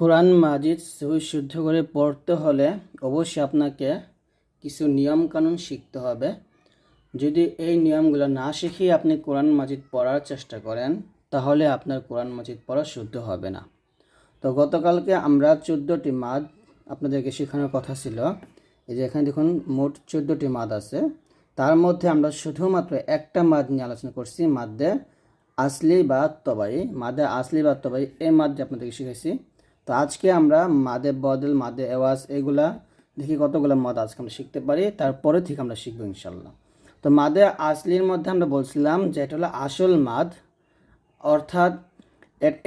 কোরআন মাজিদ শুদ্ধ করে পড়তে হলে অবশ্যই আপনাকে কিছু নিয়ম কানুন শিখতে হবে। যদি এই নিয়মগুলো না শিখে আপনি কোরআন মাজিদ পড়ার চেষ্টা করেন, তাহলে আপনার কোরআন মাজিদ পড়া শুদ্ধ হবে না। তো গতকালকে আমরা চোদ্দোটি মাদ আপনাদেরকে শেখানোর কথা ছিল। এই যে এখানে দেখুন, মোট চোদ্দোটি মাদ আছে। তার মধ্যে আমরা শুধুমাত্র একটা মাদ নিয়ে আলোচনা করছি মাদ্দে আসলি বা তবাই। মাদে আসলি বা তবাই, এই মাদ্দে আপনাদেরকে শিখেছি তো আজকে আমরা মাদে বদল, মাদে এওয়াজ এগুলা দেখি কতগুলো মদ আজকে আমরা শিখতে পারি, তারপরে থেকে আমরা শিখব ইনশাল্লাহ তো মাদে আসলির মধ্যে আমরা বলছিলাম যে এটা হলো আসল মাদ, অর্থাৎ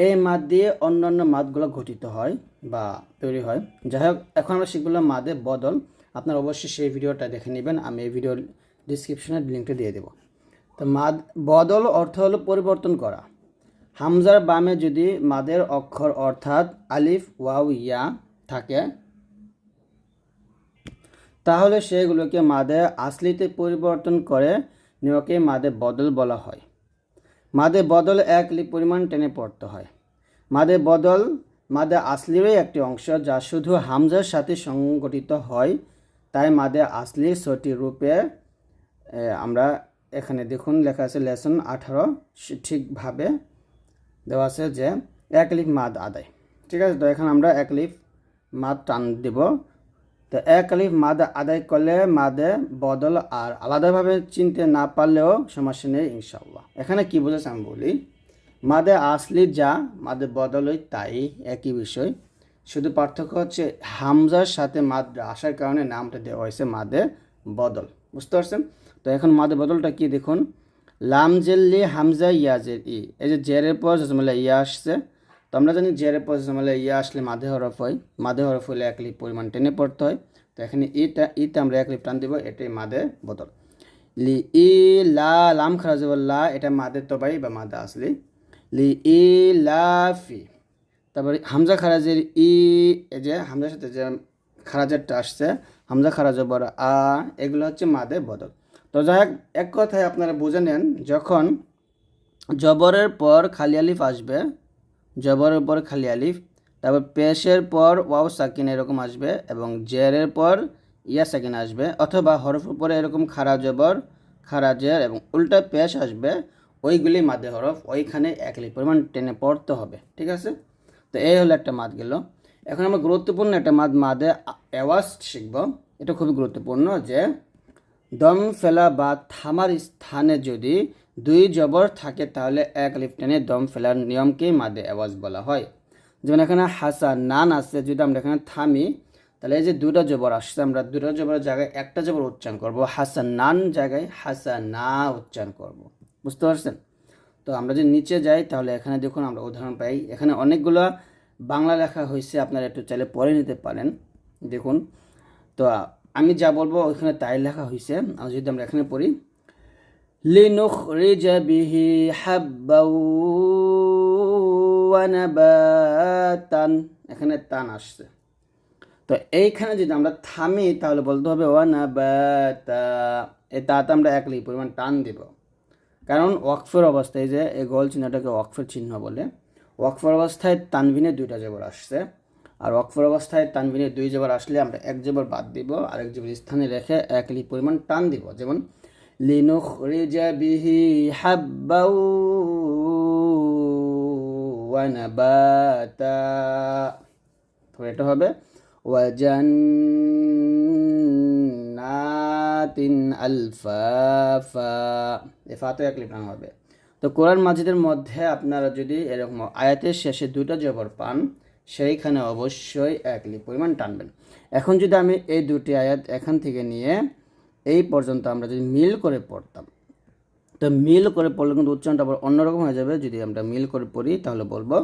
এই মাদ দিয়ে অন্যান্য মাদগুলো গঠিত হয় বা তৈরি হয়। যাই হোক, এখন আমরা শিখলাম মাদে বদল। আপনারা অবশ্যই সেই ভিডিওটা দেখে নেবেন, আমি এই ভিডিওর ডিসক্রিপশনে লিঙ্কটা দিয়ে দেবো। তো মাদ বদল অর্থ হলো পরিবর্তন করা। হামজার বামে যদি মাদের অক্ষর অর্থাৎ আলিফ, ওয়াও, ইয়া থাকে, তাহলে সেগুলোকে মাদে আসলিতে পরিবর্তন করে নেওয়াকে মাদে বদল বলা হয়। মাদে বদল এক পরিমাণ টেনে পড়তে হয়। মাদে বদল মাদে আসলিরই একটি অংশ যা শুধু হামজার সাথে সংগঠিত হয়, তাই মাদে আসলির ছটি রূপে আমরা এখানে দেখুন, লেখা আছে লেসন আঠারো ঠিকভাবে দেওয়া আছে যে এক লিফ মাদ আদায়। ঠিক আছে, তো এখন আমরা এক লিফ মাদ টান দিব। তো এক লিফ মাদ আদায় করলে মাদে বদল আর আলাদাভাবে চিনতে না পারলেও সমস্যা নেই ইনশাল্লাহ এখানে কি বোঝাচ্ছে আমি বলি, মাদে আসলি যা, মাদে বদল ওই তাই, একই বিষয়। শুধু পার্থক্য হচ্ছে হামজার সাথে মাদ আসার কারণে নামটা দেওয়া হয়েছে মাদে বদল। বুঝতে পারছেন? তো এখন মাদে বদলটা কি দেখুন লাম জেল্লি, হামজা ইয়াজের ই। এই যে জেরের পর জজমালা ইয়া আসছে, তো আমরা জানি জেরের পর জজমালা ইয়া আসলে মাদে হরফ হয়। মাদে হরফ হলে এক লিপ পরিমাণ টেনে পড়তে হয়। তো এখানে ইটা, ইতে আমরা এক লিপ টান দিব, এটাই মাদে বদল। লি, ই, লা, লাম খারাজ লা, এটা মাদে তবাই বা মাদে আসলি। লি, ই, লা, ফি। তারপরে হামজা খারাজের ই যে হামজার সাথে যে খারাজেরটা আসছে, হামজা খারাজ বড় আ, এগুলো হচ্ছে মাদে বদল। তো যাই হোক, এক কথায় আপনারা বুঝে নেন, যখন জবরের পর খালি আলিফ আসবে, জবরের পর খালি আলিফ, তারপর পেশের পর ওয়াও সাকিন এরকম আসবে এবং জেরের পর ইয়া সাকিন আসবে, অথবা হরফ উপরে এরকম খারা জবর, খারা জের এবং উল্টা পেশ আসবে, ওইগুলি মাদে হরফ, ওইখানে এক লিপ পরিমাণ টেনে পড়তে হবে, ঠিক আছে? তো এই হলো একটা মাদ গেল। এখন আমরা গুরুত্বপূর্ণ একটা মাদ মাদে অ্যাওয়াজ শিখব। এটা খুবই গুরুত্বপূর্ণ যে দম ফেলা বা থামার স্থানে যদি দুই জবর থাকে, তাহলে এক লিফ টেনে দম ফেলার নিয়মকেই মাদে আওয়াজ বলা হয়। যেমন এখানে হাসা, নান আছে, যদি আমরা এখানে থামি, তাহলে এই যে দুটো জবর আসছে, আমরা দুটো জবরের জায়গায় একটা জবর উচ্চারণ করব। হাসা নান জায়গায় হাসা না উচ্চারণ করব। বুঝতে পারছেন? তো আমরা যদি নিচে যাই, তাহলে এখানে দেখুন আমরা উদাহরণ পাই। এখানে অনেকগুলো বাংলা লেখা হয়েছে, আপনারা একটু চাইলে পড়ে নিতে পারেন। দেখুন, তো আমি যা বলব ওইখানে তাই লেখা হয়েছে আর যদি আমরা এখানে পড়ি বিহি হাব্বাউ ওয়া নাবাতান। এখানে তান আসছে। তো এইখানে যদি আমরা থামি, তাহলে বলতে হবে, ওয়া নাবাতা। এই তাতে আমরা এক লিপ পরিমাণ টান দিব। কারণ ওয়াকফের অবস্থায় যে এই গোল চিহ্নটাকে ওয়াকফের চিহ্ন বলে, ওয়াকফের অবস্থায় তানভিনে দুইটা জবর আসছে। আর ওয়াকফের অবস্থায় তানভিনে দুই জবর আসলে আমরা এক জবর বাদ দিব আর এক জবর স্থানে রেখে এক লিপ পরিমাণ টান দিব। যেমন, লিনুখরিজা বিহি হাব্বাউ ওয়া নাবাতা। তো এটা হবে ওয়াজান্নাতিন আলফাফা। এ এক লিখানো হবে। তো কোরআন মাজিদের মধ্যে আপনারা যদি এরকম আয়াতের শেষে দুটো জবর পান সেইখানে অবশ্যই এক লিপ পরিমাণ টানবেন এখন যদি আমি এই দুটি আয়াত এখান থেকে নিয়ে এই পর্যন্ত আমরা যদি মিল করে পড়তাম তো মিল করে পড়লে কিন্তু উচ্চারণটা আবার অন্যরকম হয়ে যাবে যদি আমরা মিল করে পড়ি তাহলে বলবো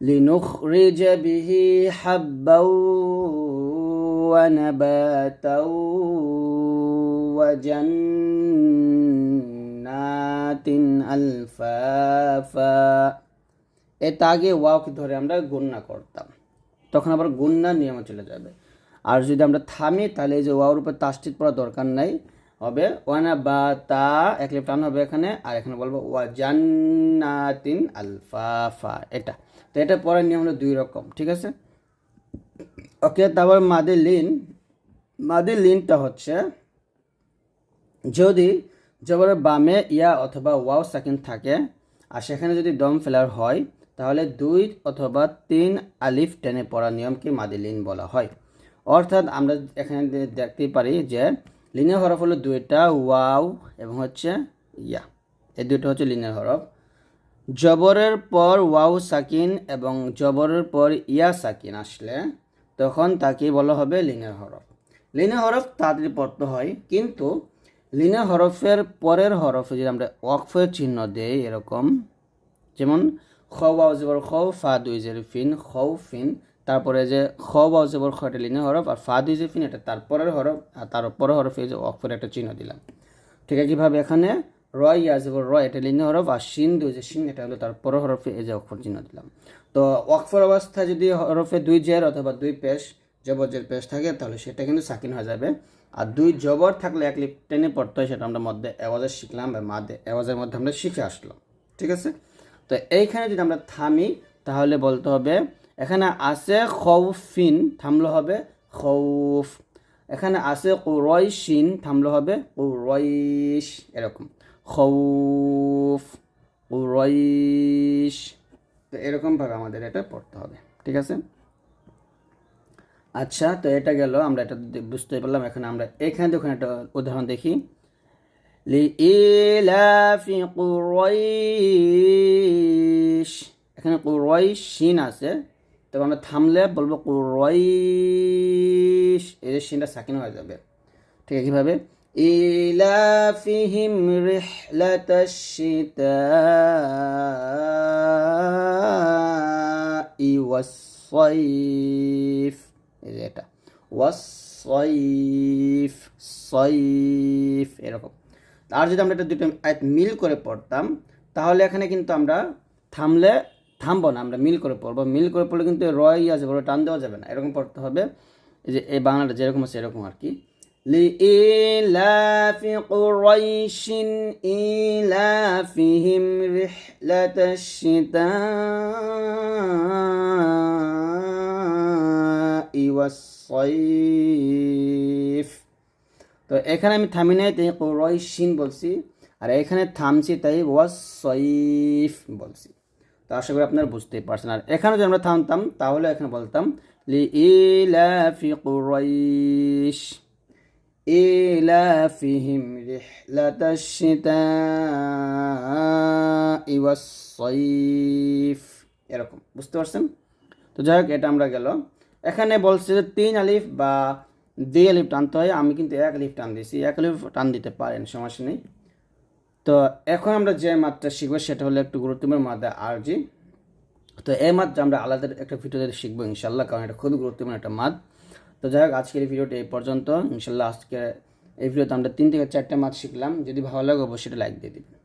لنخرج به حبا ونباتا وجنات ألفافا এর আগে ওয়াওকে ধরে আমরা গুণনা করতাম। তখন আবার গুণনার নিয়মে চলে যাবে। আর যদি আমরা থামি, তাহলে এই যে ওয়াওর উপর তাস্তিত পড়া দরকার নাই। হবে ওয়ানা বা তা এক লিপ টান হবে এখানে, আর এখানে বলব ওয়া জান্নাতিন আলফাফা, এটা। তো এটা পরের নিয়ম হলো দুই রকম, ঠিক আছে? ওকে, তারপর মাদি লিন মাদি লিনটা হচ্ছে যদি জবরের বামে ইয়া অথবা ওয়াও সাকিন থাকে, আর সেখানে যদি দম ফেলার হয় তাহলে দুই অথবা তিন আলিফ টেনে পড়া নিয়মকে মাদি লিন বলা হয়। অর্থাৎ আমরা এখানে দেখতে পারি যে লিনের হরফ হলো দুইটা, ওয়াও এবং হচ্ছে ইয়া। এই দুটো হচ্ছে লিনের হরফ। জবরের পর ওয়াও সাকিন এবং জবরের পর ইয়া সাকিন আসলে তখন তাকে বলা হবে লিনের হরফ। লিনের হরফ তাড়াতাড়ি পড়তে হয়, কিন্তু লিনের হরফের পরের হরফে যদি আমরা ওয়াকফের চিহ্ন দেই এরকম, যেমন খ ওয়াও জবর খ ফা দুই জের ফিন খৌ ফিন, তারপরে যে খ ওয়াও জবর খ এটা লিনের হরফ আর ফা দুই জের ফিন, এটা তারপরের হরফ আর তার পরের হরফে এই যে ওয়াকফের একটা চিহ্ন দিলাম। ঠিক আছে কীভাবে এখানে রয় ইয়া জবর রয় এটা লিনে হরফ আর শিন দুই যে শিন, এটা হলো তার পর হরফে এই যে অক্ষর চিহ্ন দিলাম। তো অক্ষর অবস্থায় যদি হরফে দুই জের অথবা দুই পেশ জবর জের পেশ থাকে, তাহলে সেটা কিন্তু সাকিন হয়ে যাবে। আর দুই জবর থাকলে এক লিপ টেনে পড়তে হয়, সেটা আমরা মধ্যে এওয়াজে শিখলাম বা মাদে এওয়াজের মধ্যে আমরা শিখে আসলাম। ঠিক আছে? তো এইখানে যদি আমরা থামি, তাহলে বলতে হবে, এখানে আছে খৌফিন, থামলো হবে খৌফ। এখানে আছে কুরয়শিন থামলে হবে কুরয়শ এরকম। খৌফ কুরয়শ তো এরকমভাবে আমাদের এটা পড়তে হবে, ঠিক আছে? আচ্ছা তো এটা গেল, আমরা এটা বুঝতে পারলাম। এখানে আমরা, এখানে দেখুন একটা উদাহরণ দেখি। لإيلاف قريش এখানে কুরয়শিন আছে তবে আমরা থামলে বলবো কুরয়শ এই যে শিনটা সাকিন হয়ে যাবে ঠিক আছে কীভাবে ইলাফিহিম রিহলাতাশ শিতাই ওয়াস-সাইফ এই যে এটা ওয়াস-সাইফ সাইফ এরকম আর যদি আমরা এটা দুটো আয়াত মিল করে পড়তাম তাহলে এখানে কিন্তু আমরা থামলে থামবো না আমরা মিল করে পড়বো মিল করে পড়লে কিন্তু রয় আছে বড় টান দেওয়া যাবে না এরকম পড়তে হবে এই যে এই বাংলাটা যেরকম আছে এরকম আর কি لإيلاف قريش إيلافهم رحلة الشتاء والصيف তো এখানে আমি থামি নাই তাই রয় শিন বলছি, আর এখানে থামছি তাই ওয়াজ সইফ বলছি। তো আশা করি আপনারা বুঝতেই পারছেন। আর এখানে যদি আমরা থামতাম, তাহলে এখানে বলতাম লি ইলাফি কুরাইশ, ইলাফিহিম রিহলাতাশ শিতাই ওয়াস সইফ এরকম, বুঝতে পারছেন? তো যাই হোক, এটা আমরা গেল। এখানে বলছে যে তিন আলিফ বা দুই আলিফ টানতে হয়, আমি কিন্তু এক আলিফ টান দিয়েছি। এক আলিফ টান দিতে পারেন, সমস্যা নেই। তো এখন আমরা যে মাত্রা শিখব সেটা হলো একটু গুরুত্বপূর্ণ মাত্রা আরজি। তো এই মাত্রা আমরা আলাদা একটা ভিডিওতে শিখব ইনশাল্লাহ, কারণ এটা খুবই গুরুত্বপূর্ণ একটা মাত তো যাই হোক, আজকের এই ভিডিওটা এই পর্যন্ত। ইনশাল্লাহ আজকে এই ভিডিওতে আমরা তিন থেকে চারটে মাত শিখলাম। যদি ভালো লাগে অবশ্যই লাইক দিয়ে দিবেন।